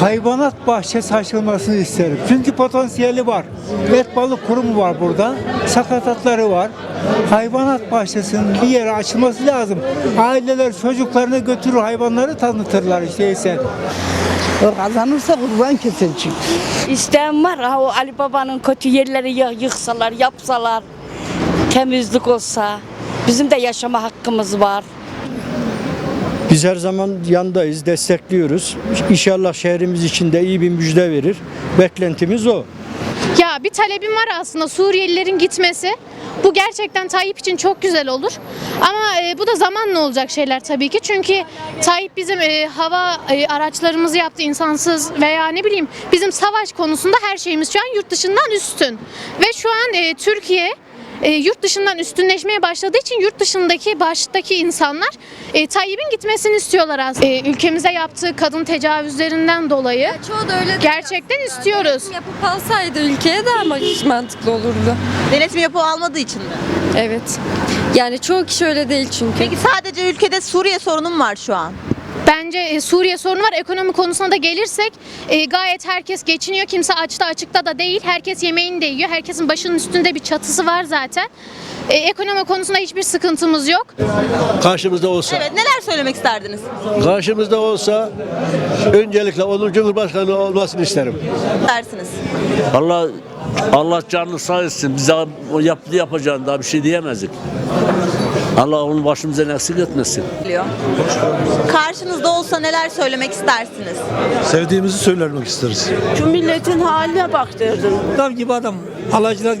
hayvanat bahçesi açılmasını isterim. Çünkü potansiyeli var. Et balık kurumu var burada. Sakatatları var. Hayvanat bahçesinin bir yere açılması lazım. Aileler çocuklarını götürür hayvanları tanıtırlar işte ise. O kazanırsa kurban kesilecek. İsteyen var ha o Ali Baba'nın kötü yerleri yı- yıksalar, yapsalar, temizlik olsa. Bizim de yaşama hakkımız var. Biz her zaman yandayız, destekliyoruz. İnşallah şehrimiz için de iyi bir müjde verir. Beklentimiz o. Ya bir talebim var aslında Suriyelilerin gitmesi. Bu gerçekten Tayyip için çok güzel olur. Ama e, bu da zamanla olacak şeyler tabii ki. Çünkü Tayyip bizim e, hava e, araçlarımızı yaptı insansız veya ne bileyim bizim savaş konusunda her şeyimiz şu an yurt dışından üstün. Ve şu an e, Türkiye e, yurt dışından üstünleşmeye başladığı için yurt dışındaki baştaki insanlar e, Tayyip'in gitmesini istiyorlar aslında. E, ülkemize yaptığı kadın tecavüzlerinden dolayı. Çoğu da öyle Gerçekten istiyoruz. yapıp alsaydı ülkeye de ama hiç mantıklı olurdu. Denetim yapı almadığı için mi? Evet. Yani çoğu kişi öyle değil çünkü. Peki sadece ülkede Suriye sorunu mu var şu an? Bence e, Suriye sorunu var. Ekonomi konusuna da gelirsek e, gayet herkes geçiniyor. Kimse açta açıkta da değil. Herkes yemeğini de yiyor. Herkesin başının üstünde bir çatısı var zaten. E, ekonomi konusunda hiçbir sıkıntımız yok. Karşımızda olsa, Evet neler söylemek isterdiniz? karşımızda olsa öncelikle onun Cumhurbaşkanı olmasını isterim. Dersiniz. Allah Allah canını sağ etsin. Bize o yaptı yapacağını daha bir şey diyemezdik. Allah onu başımızdan eksik etmesin. Karşınızda olsa neler söylemek istersiniz? Sevdiğimizi söylemek isteriz. Şu milletin haline bak derdim. Adam gibi adam. Alacılar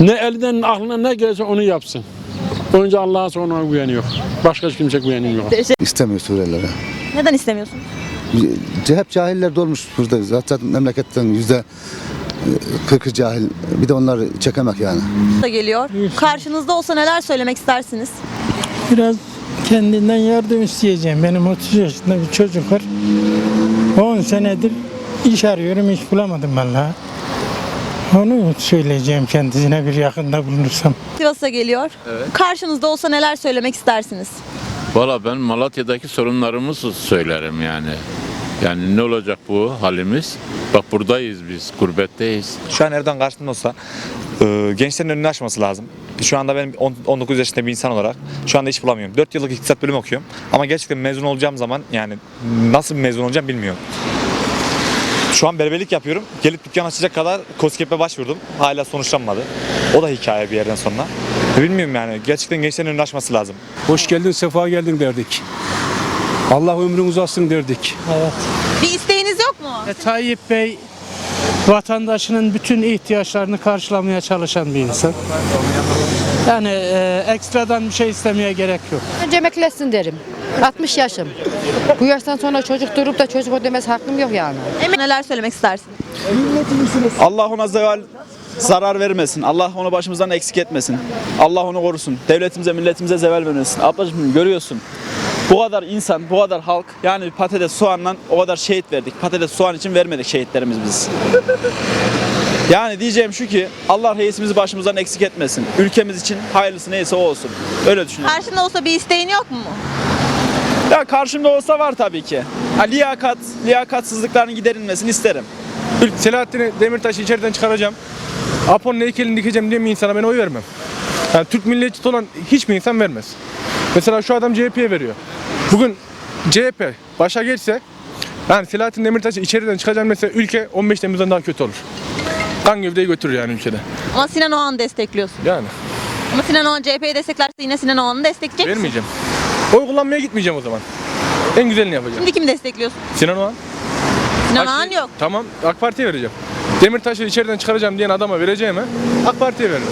Ne elinden aklına ne gelirse onu yapsın. Önce Allah'a sonra güveniyor. Başka hiç kimse güvenim yok. İstemiyor Suriyelilere. Neden istemiyorsunuz? Hep cahiller dolmuş burada. Zaten memleketten yüzde kırkı cahil. Bir de onları çekemek yani. Da geliyor. Karşınızda olsa neler söylemek istersiniz? Biraz kendinden yardım isteyeceğim. Benim 30 yaşında bir çocuk var. 10 senedir iş arıyorum, iş bulamadım vallahi. Onu söyleyeceğim kendisine bir yakında bulunursam. Sivas'a geliyor. Karşınızda olsa neler söylemek istersiniz? Valla ben Malatya'daki sorunlarımızı söylerim yani. Yani ne olacak bu halimiz? Bak buradayız biz, gurbetteyiz. Şu an Erdoğan karşısında olsa e, gençlerin önünü açması lazım. Şu anda on- 19 yaşında bir insan olarak şu anda iş bulamıyorum. 4 yıllık iktisat bölümü okuyorum. Ama gerçekten mezun olacağım zaman yani nasıl bir mezun olacağım bilmiyorum. Şu an berberlik yapıyorum. Gelip dükkan açacak kadar KOSGEB'e başvurdum. Hala sonuçlanmadı. O da hikaye bir yerden sonra. Bilmiyorum yani. Gerçekten gençlerin önünü açması lazım. Hoş geldin, sefa geldin derdik. Allah ömrün uzatsın derdik. Bir isteğiniz yok mu? E, Tayyip Bey vatandaşının bütün ihtiyaçlarını karşılamaya çalışan bir insan. Yani e, ekstradan bir şey istemeye gerek yok. Önce emeklesin derim. 60 yaşım. Bu yaştan sonra çocuk durup da çocuk ödemesi hakkım yok yani. Emin neler söylemek istersiniz? Allah ona zeval zarar vermesin. Allah onu başımızdan eksik etmesin. Allah onu korusun. Devletimize, milletimize zeval vermesin. Ablacığım görüyorsun. Bu kadar insan, bu kadar halk yani patates soğanla o kadar şehit verdik. Patates soğan için vermedik şehitlerimiz biz. Yani diyeceğim şu ki Allah reisimizi başımızdan eksik etmesin. Ülkemiz için hayırlısı neyse o olsun. Öyle düşünüyorum. Karşında olsa bir isteğin yok mu? Ya karşımda olsa var tabii ki. Ha, liyakat, liyakatsızlıkların giderilmesini isterim. Selahattin Demirtaş'ı içeriden çıkaracağım. Apo'nun heykelini dikeceğim diye bir insana ben oy vermem. Yani Türk milliyetçisi olan hiçbir insan vermez. Mesela şu adam CHP'ye veriyor. Bugün CHP başa geçse yani Selahattin Demirtaş'ı içeriden çıkacağım mesela ülke 15 Temmuz'dan daha kötü olur. Kan gövdeyi götürür yani ülkede. Ama Sinan Oğan'ı destekliyorsun. Yani Ama Sinan Oğan CHP'yi desteklerse yine Sinan Oğan'ı destekleyecek misin? vermeyeceğim. Oy kullanmaya gitmeyeceğim o zaman. En güzelini yapacağım. Şimdi kimi destekliyorsun? Sinan Oğan. Sinan Oğan yok. Tamam AK Parti'ye vereceğim. Demirtaş'ı içeriden çıkaracağım diyen adama vereceğime AK Parti'ye veririm.